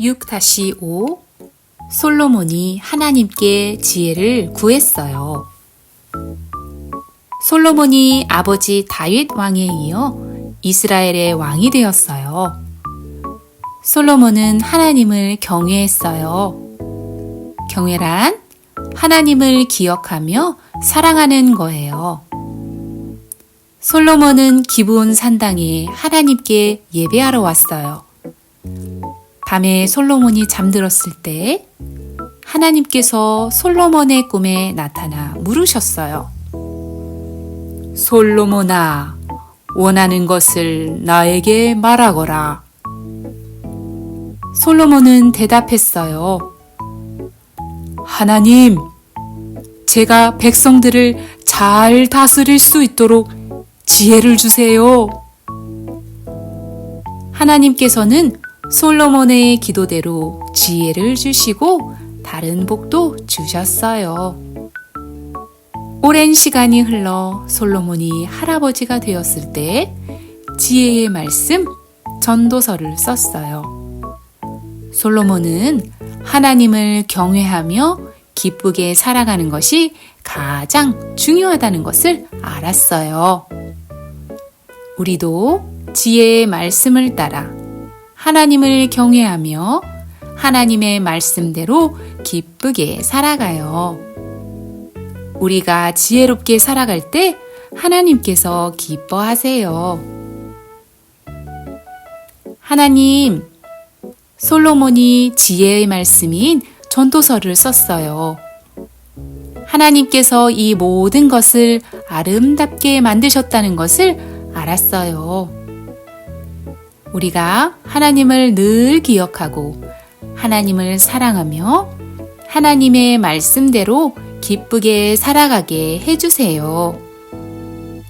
6-5 솔로몬이 하나님께 지혜를 구했어요. 솔로몬이 아버지 다윗 왕에 이어 이스라엘의 왕이 되었어요. 솔로몬은 하나님을 경외했어요. 경외란 하나님을 기억하며 사랑하는 거예요. 솔로몬은 기브온 산당에 하나님께 예배하러 왔어요. 밤에 솔로몬이 잠들었을 때 하나님께서 솔로몬의 꿈에 나타나 물으셨어요. 솔로몬아, 원하는 것을 나에게 말하거라. 솔로몬은 대답했어요. 하나님, 제가 백성들을 잘 다스릴 수 있도록 지혜를 주세요. 하나님께서는 솔로몬의 기도대로 지혜를 주시고 다른 복도 주셨어요. 오랜 시간이 흘러 솔로몬이 할아버지가 되었을 때 지혜의 말씀 전도서를 썼어요. 솔로몬은 하나님을 경외하며 기쁘게 살아가는 것이 가장 중요하다는 것을 알았어요. 우리도 지혜의 말씀을 따라 하나님을 경외하며 하나님의 말씀대로 기쁘게 살아가요. 우리가 지혜롭게 살아갈 때 하나님께서 기뻐하세요. 하나님, 솔로몬이 지혜의 말씀인 전도서를 썼어요. 하나님께서 이 모든 것을 아름답게 만드셨다는 것을 알았어요. 우리가 하나님을 늘 기억하고 하나님을 사랑하며 하나님의 말씀대로 기쁘게 살아가게 해주세요.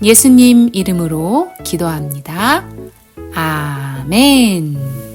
예수님 이름으로 기도합니다. 아멘.